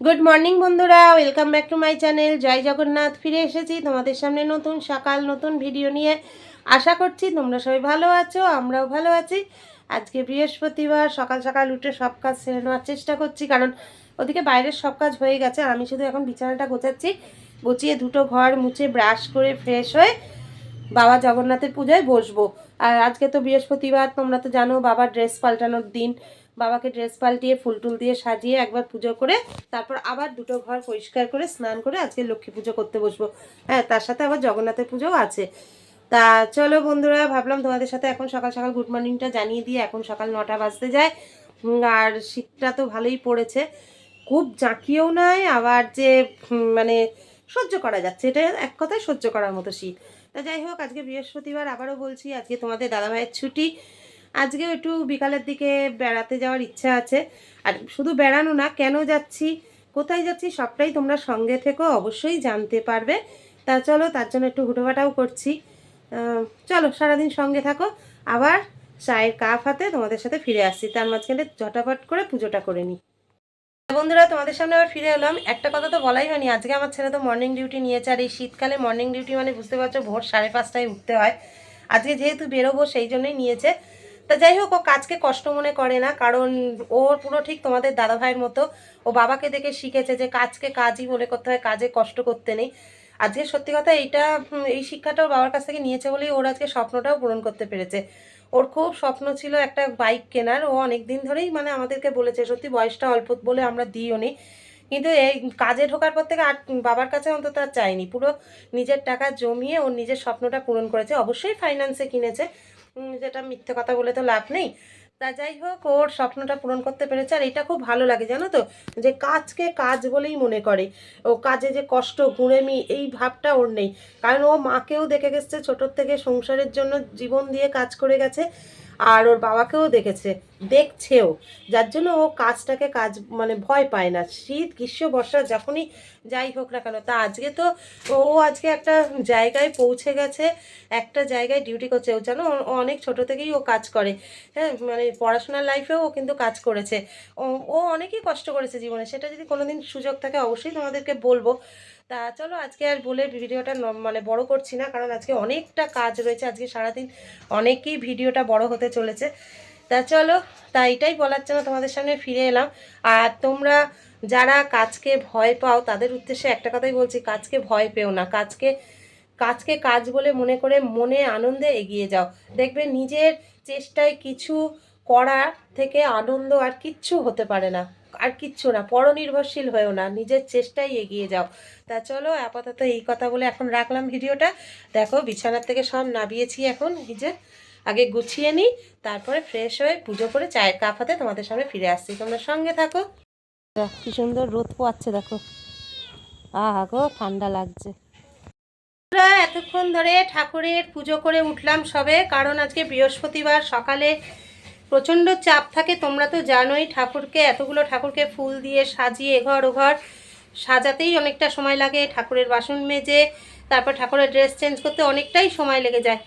Good morning বন্ধুরা। Welcome back to my channel Jai Jagannath, ফিরে এসেছি তোমাদের সামনে নতুন সকাল, নতুন ভিডিও নিয়ে। আশা করছি তোমরা সবাই ভালো আছো, আমরাও ভালো আছি। আজকে বৃহস্পতিবার, সকাল সকাল উঠে সব কাজ সেরে নেওয়ার চেষ্টা করছি, কারণ ওদিকে বাইরের সব কাজ হয়ে গেছে। আমি শুধু এখন বিছানাটা গোছাচ্ছি, গুছিয়ে দুটো ঘর মুছে ব্রাশ করে ফ্রেশ হয়ে বাবা জগন্নাথের পূজায় বসবো। আর আজকে তো বৃহস্পতিবার, তোমরা তো জানো বাবার ড্রেস পাল্টানোর দিন। বাবাকে ড্রেস পাল্টিয়ে, ফুল টুল দিয়ে সাজিয়ে একবার পুজো করে, তারপর আবার দুটো ঘর পরিষ্কার করে, স্নান করে আজকে লক্ষ্মী পুজো করতে বসবো। হ্যাঁ তার সাথে আবার জগন্নাথের পুজোও আছে। তা চলো বন্ধুরা, ভাবলাম তোমাদের সাথে এখন সকাল সকাল গুড মর্নিংটা জানিয়ে দিয়ে এখন সকাল নটা বাজতে যায়। আর শীতটা তো ভালোই পড়েছে। খুব জাঁকিয়েও নয় আবার যে মানে সহ্য করা যাচ্ছে, এটা এক কথায় সহ্য করার মতো শীত। তা যাই হোক, আজকে বৃহস্পতিবার আবারও বলছি, আজকে তোমাদের দাদাভাইয়ের ছুটি। আজকেও একটু বিকালের দিকে বেড়াতে যাওয়ার ইচ্ছা আছে। আর শুধু বেড়ানো না, কেন যাচ্ছি, কোথায় যাচ্ছি সবটাই তোমরা সঙ্গে থেকো, অবশ্যই জানতে পারবে। তা চলো, তার জন্য একটু হুটোপাটাও করছি। চলো, সারাদিন সঙ্গে থাকো। আবার চায়ের কাপ হাতে তোমাদের সাথে ফিরে আসছি। তার মাঝখানে ঝটাপট করে পুজোটা করে নিই। বন্ধুরা, তোমাদের সামনে আবার ফিরে এলাম। একটা কথা তো বলাই হয়নি, আজকে আমার ছেলে তো মর্নিং ডিউটি নিয়েছে। আর এই শীতকালে মর্নিং ডিউটি মানে বুঝতে পারছ, ভোর সাড়ে পাঁচটায় উঠতে হয়। আজকে যেহেতু বেরোবো, সেই জন্যই নিয়েছে। তা যাই হোক, ও কাজকে কষ্ট মনে করে না, কারণ ওর পুরো ঠিক তোমাদের দাদা ভাইয়ের মতো। ও বাবাকে দেখে শিখেছে যে কাজকে কাজই মনে করতে হয়, কাজে কষ্ট করতে নেই। আজকে সত্যি কথা এইটা এই শিক্ষাটা ওর বাবার কাছ থেকে নিয়েছে বলেই ওর আজকে স্বপ্নটাও পূরণ করতে পেরেছে। ওর খুব স্বপ্ন ছিল একটা বাইক কেনার, ও অনেক দিন ধরেই মানে আমাদেরকে বলেছে, সত্যি বয়সটা অল্প বলে আমরা দিইও নি। কিন্তু এই কাজে ঢোকার পর থেকে আর বাবার কাছে অন্তত আর চাইনি। পুরো নিজের টাকা জমিয়ে ওর নিজের স্বপ্নটা পূরণ করেছে। অবশ্যই ফাইন্যান্সে কিনেছে। যেটা মিথ্যে কথা বলে তো লাভ নেই। তা যাই হোক, ওর স্বপ্নটা পূরণ করতে পেরেছে আর এটা খুব ভালো লাগে, জানো তো? যে কাজকে কাজ বলেই মনে করে। ও কাজে যে কষ্ট, ঘুরেমি, এই ভাবটা ওর নেই। কারণ ও মাকেও দেখে গেছে, ছোটোর থেকে সংসারের জন্য জীবন দিয়ে কাজ করে গেছে, আর ওর বাবাকেও দেখেছে। দেখছেও, যার জন্য ও কাজটাকে কাজ মানে ভয় পায় না। শীত, গ্রীষ্ম, বর্ষা, যখনই যাই হোক না কেন, তা আজকে তো ও আজকে একটা জায়গায় পৌঁছে গেছে, একটা জায়গায় ডিউটি করছে। ও জানো, ও অনেক ছোট থেকেই ও কাজ করে। হ্যাঁ মানে পড়াশোনার লাইফেও ও কিন্তু কাজ করেছে। ও অনেকই কষ্ট করেছে জীবনে। সেটা যদি কোনোদিন সুযোগ থাকে, অবশ্যই তোমাদেরকে বলব। তা চলো, আজকে আর বলে ভিডিওটা মানে বড় করছি না, কারণ আজকে অনেকটা কাজ রয়েছে। আজকে সারাদিন অনেকই ভিডিওটা বড় হতে চলেছে। তা চলো, তা এটাই বলার জন্য তোমাদের সামনে ফিরে এলাম। আর তোমরা যারা কাজকে ভয় পাও, তাদের উদ্দেশ্যে একটা কথাই বলছি, কাজকে ভয় পেও না। কাজকে কাজকে কাজ বলে মনে করে মনে আনন্দে এগিয়ে যাও। দেখবে নিজের চেষ্টায় কিছু করা থেকে আনন্দ আর কিচ্ছু হতে পারে না। আর কিচ্ছু না, পরনির্ভরশীল হয়েও না, নিজের চেষ্টায় এগিয়ে যাও। তা চলো, আপাতত এই কথা বলে এখন রাখলাম ভিডিওটা। দেখো, বিছানার থেকে সব নাবিয়েছি এখন নিজে আগে গুছিয়ে নিই, তারপরে ফ্রেশ হয়ে পুজো করে চায়ের কাপ হাতে তোমাদের সামনে ফিরে আসছি। তোমরা সঙ্গে থাকো। কি সুন্দর রোদ পোয়াচ্ছে, দেখো। আহা গো, ঠান্ডা লাগছে। এতক্ষণ ধরে ঠাকুরের পুজো করে উঠলাম সবে, কারণ আজকে বৃহস্পতিবার, সকালে প্রচণ্ড চাপ থাকে। তোমরা তো জানোই, ঠাকুরকে, এতগুলো ঠাকুরকে ফুল দিয়ে সাজিয়ে এঘর ওঘর সাজাতেই অনেকটা সময় লাগে। ঠাকুরের বাসন মেজে, তারপর ঠাকুরের ড্রেস চেঞ্জ করতে অনেকটাই সময় লেগে যায়।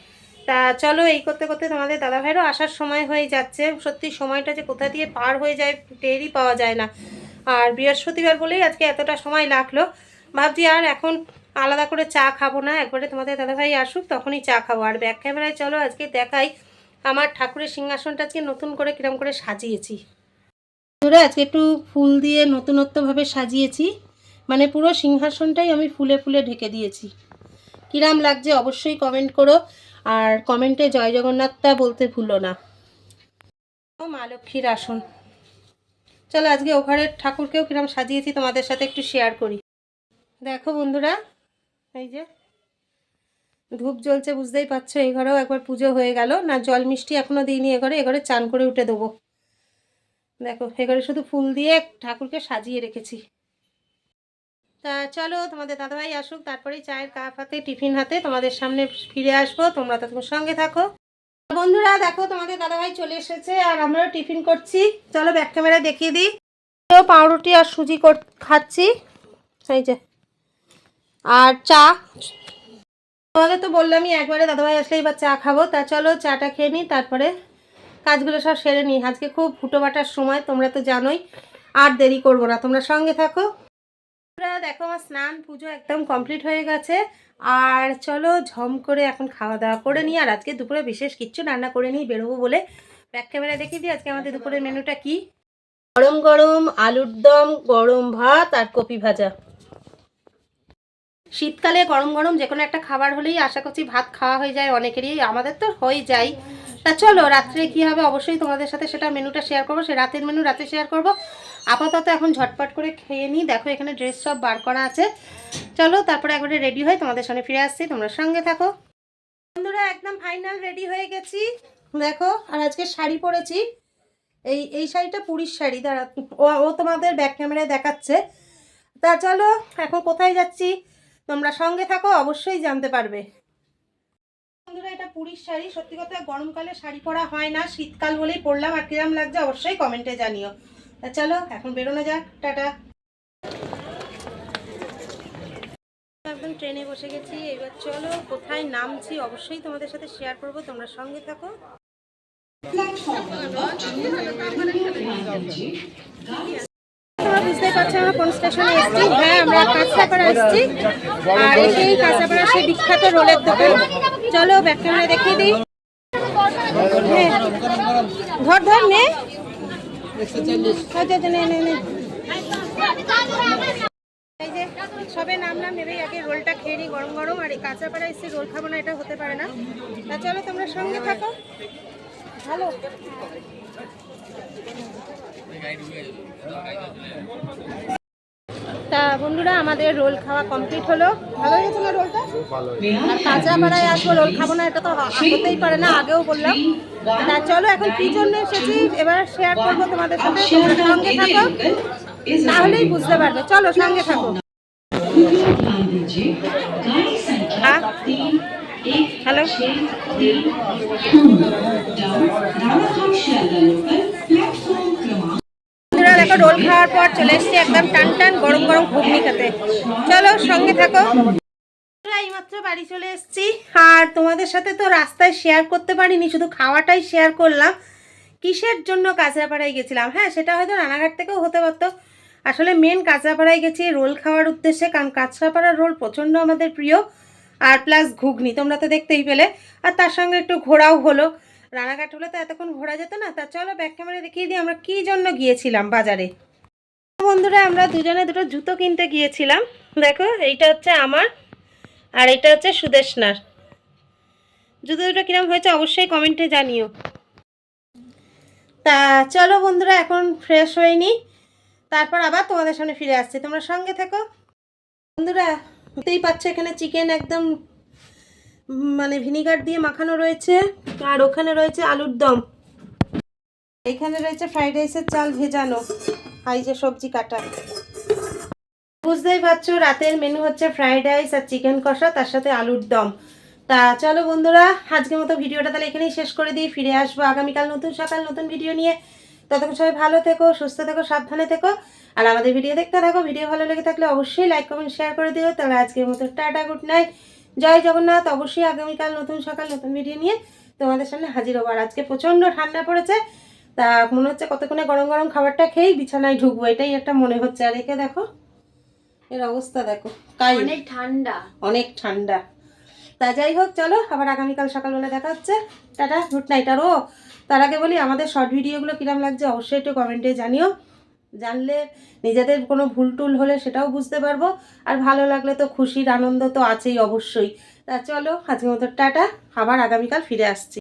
তা চলো এই করতে করতে তোমাদের দাদা দাদাভাইয়েরও আসার সময় হয়ে যাচ্ছে। সত্যি সময়টা যে কোথা দিয়ে পার হয়ে যায়, টেরই পাওয়া যায় না। আর বৃহস্পতিবার বলেই আজকে এতটা সময় লাগল। ভাবছি আর এখন আলাদা করে চা খাব না, একবারে তোমাদের দাদাভাই আসুক, তখনই চা খাব। আর ব্যাক ক্যামেরায় চলো আজকে দেখাই আমার ঠাকুরের সিংহাসনটা আজকে নতুন করে কিরম করে সাজিয়েছি। ধরে আজকে একটু ফুল দিয়ে নতুনত্বভাবে সাজিয়েছি। মানে পুরো সিংহাসনটাই আমি ফুলে ফুলে ঢেকে দিয়েছি। কিরাম লাগছে অবশ্যই কমেন্ট করো। আর কমেন্টে জয় জগন্নাথটা বলতে ভুলো না। ও মা লক্ষ্মীর আসন। চলো আজকে ওভারের ঠাকুরকেও কিরম সাজিয়েছি তোমাদের সাথে একটু শেয়ার করি। দেখো বন্ধুরা, এই যে ধূপ জ্বলছে বুঝতেই পারছ, এই ঘরেও একবার পুজো হয়ে গেল। না, জল মিষ্টি এখনও দিইনি, এ ঘরে এ ঘরে চান করে উঠে দেবো। দেখো, এ ঘরে শুধু ফুল দিয়ে ঠাকুরকে সাজিয়ে রেখেছি। তা চলো তোমাদের দাদাভাই আসুক, তারপরেই চায়ের কাপ হাতে, টিফিন হাতে তোমাদের সামনে ফিরে আসব, তোমরা তো তোমার সঙ্গে থাকো। বন্ধুরা, দেখো তোমাদের দাদাভাই চলে এসেছে, আর আমরাও টিফিন করছি। চলো ব্যাক ক্যামেরা দেখিয়ে দিই। তো পাউরুটি আর সুজি কর খাচ্ছি। এই যে। আর চা। তোমাদের তো বললামই, একবারে দাদাভাই আসলেই বা চা খাব। তা চলো চাটা খেয়ে নিই, তারপরে কাজগুলো সব সেরে নিই। আজকে খুব ফুটো বাটার সময়, তোমরা তো জানোই। আর দেরি করব না, তোমরা সঙ্গে থাকো। তোমরা দেখো আমার স্নান পুজো একদম কমপ্লিট হয়ে গেছে। আর চলো ঝম করে এখন খাওয়া দাওয়া করে নিই, আর আজকে দুপুরে বিশেষ কিচ্ছু রান্না করে নিই, বেরোবো বলে। ব্যাক ক্যামেরা দেখিয়ে দিই আজকে আমাদের দুপুরের মেনুটা কি। গরম গরম আলুর দম, গরম ভাত আর কপি ভাজা। শীতকালে গরম গরম যে কোনো একটা খাবার হলেই আশা করছি ভাত খাওয়া হয়ে যায়, অনেকেরই, আমাদের তো হয়ে যায়। তা চলো, রাত্রে কী হবে অবশ্যই তোমাদের সাথে সেটা মেনুটা শেয়ার করব। সে রাতের মেনু রাতে শেয়ার করব। আপাতত এখন ঝটপট করে খেয়ে নিই। দেখো, এখানে ড্রেস সব বার করা আছে। চলো, তারপরে একবারে রেডি হয়ে তোমাদের সামনে ফিরে আসছি। তোমরা সঙ্গে থাকো। বন্ধুরা, একদম ফাইনাল রেডি হয়ে গেছি। দেখো, আর আজকে শাড়ি পরেছি। এই এই শাড়িটা পুরীর শাড়ি। দাঁড়া ও ও তোমাদের ব্যাক ক্যামেরায় দেখাচ্ছে। তা চলো, এখন কোথায় যাচ্ছি? তোমরা সঙ্গে থাকো, অবশ্যই জানতে পারবে। বন্ধুরা, এটা পুরীর শাড়ি। সত্যি কথা, গরমকালে শাড়ি পরা হয় না। শীতকাল বলেই পরলাম, আর কিরাম লাগছে অবশ্যই কমেন্টে জানিও। তা চলো, এখন বেরোনো যাক। টাটা। একদম ট্রেনে বসে গেছি। এবার চলো, কোথায় নামছি অবশ্যই তোমাদের সাথে শেয়ার করব। তোমরা সঙ্গে থাকো। বুঝতেই পারছ, আমরা কোন স্টেশনে হ্যাঁ আমরা কাঁচরাপাড়া এসেছি। আর এসেই কাঁচরাপাড়া সেই বিখ্যাত রোলের দোকান। চলো ব্যাক ক্যামেরা দেখিয়ে দিই। ধর ধর নে। আচ্ছা, আচ্ছা, সবে নাম নাম নেবেই আগে রোলটা খেয়ে নিই গরম গরম আর এই কাঁচরাপাড়া এসে রোল খাব না এটা হতে পারে না। তা চলো তোমরা সঙ্গে থাকো। ভালো। তা বন্ধুরা, আমাদের রোল খাওয়া কমপ্লিট হলো। ভালো হয়েছে না রোলটা? আর কাঁচরাপাড়ায় আসব, রোল খাব না, এটা তো হতেই পারে না, আগেও বললাম। তা চলো, এখন কি জন্য এসেছি, এবার শেয়ার করব তোমাদের সাথে সঙ্গে থাকো। তাহলেই বুঝতে পারবে। চলো, সঙ্গে থাকো। হ্যাঁ হ্যালো? খাওয়ার পর চলে এসেছি একদম টান টান গরম গরম ঘুগনি খেতে। চলো সঙ্গে থাকো। এইমাত্র বাড়ি চলে এসেছি। আর তোমাদের সাথে তো রাস্তায় শেয়ার করতে পারিনি, শুধু খাওয়াটাই শেয়ার করলাম। কিসের জন্য কাঁচরাপাড়ায় গেছিলাম? হ্যাঁ সেটা হয়তো রানাঘাট থেকেও হতে পারতো। আসলে মেন কাঁচরাপাড়ায় গেছি, রোল খাওয়ার উদ্দেশ্যে, কারণ কাঁচরাপাড়ার রোল প্রচণ্ড আমাদের প্রিয়। আর প্লাস ঘুগনি, তোমরা তো দেখতেই পেলে। আর তার সঙ্গে একটু ঘোরাও হলো। রানাঘাট হলে তো এতক্ষণ ঘোরা যেত না। তা চলো ব্যাক ক্যামেরা দেখিয়ে দিই আমরা কী জন্য গিয়েছিলাম বাজারে। বন্ধুরা, আমরা দুজনে দুটো জুতো কিনতে গিয়েছিলাম। দেখো, এইটা হচ্ছে আমার আর এটা হচ্ছে সুদেশনার। জুতো দুটো কিরম হয়েছে অবশ্যই কমেন্টে জানিও। তা চলো বন্ধুরা, এখন ফ্রেশ হয়ে নিই তারপর আবার তোমাদের সামনে ফিরে আসছি। তোমরা সঙ্গে থেকো। বন্ধুরা বুঝতেই পারছ এখানে চিকেন একদম মানে ভিনিগার দিয়ে মাখানো রয়েছে। আর ওখানে রয়েছে আলুর দম। এখানে রয়েছে ফ্রাইড রাইসের চাল ভেজানো। আর এই যে সবজি কাটা। বুঝতেই পারছ, রাতের মেনু হচ্ছে ফ্রাইড রাইস আর চিকেন কষা, তার সাথে আলুর দম। তা চলো বন্ধুরা, আজকের মতো ভিডিওটা তাহলে এখানেই শেষ করে দিই। ফিরে আসব আগামীকাল নতুন সকাল, নতুন ভিডিও নিয়ে। ততক্ষণ সবাই ভালো থেকো, সুস্থ থেকো, সাবধানে থেকো। আর আমাদের ভিডিও দেখতে থাকো ভিডিও ভালো লেগে থাকলে অবশ্যই লাইক কমেন্ট শেয়ার করে দিও। তাহলে আজকের মতো tata good night Jai Jagannath, অবশ্যই আগামীকাল নতুন সকাল, নতুন ভিডিও নিয়ে তোমাদের সামনে হাজির হব। আর আজকে প্রচণ্ড ঠান্ডা পড়েছে তা মনে হচ্ছে কতক্ষণে গরম গরম খাবারটা খেয়েই বিছানায় ঢুকবো এটাই একটা মনে হচ্ছে। আর একে দেখো এর অবস্থা দেখো কাই অনেক ঠান্ডা। অনেক ঠান্ডা। তা যাই হোক চলো আবার আগামীকাল সকালবেলা দেখা হচ্ছে। টাটা গুড নাইট আর ও তার আগে বলি আমাদের শর্ট ভিডিওগুলো কিরম লাগছে অবশ্যই একটু কমেন্টে জানিও। জানলে নিজেদের কোনো ভুল টুল হলে সেটাও বুঝতে পারব। আর ভালো লাগলে তো খুশির আনন্দ তো আছেই অবশ্যই। তা চলো আজকের মতো টাটা আবার আগামীকাল ফিরে আসছি।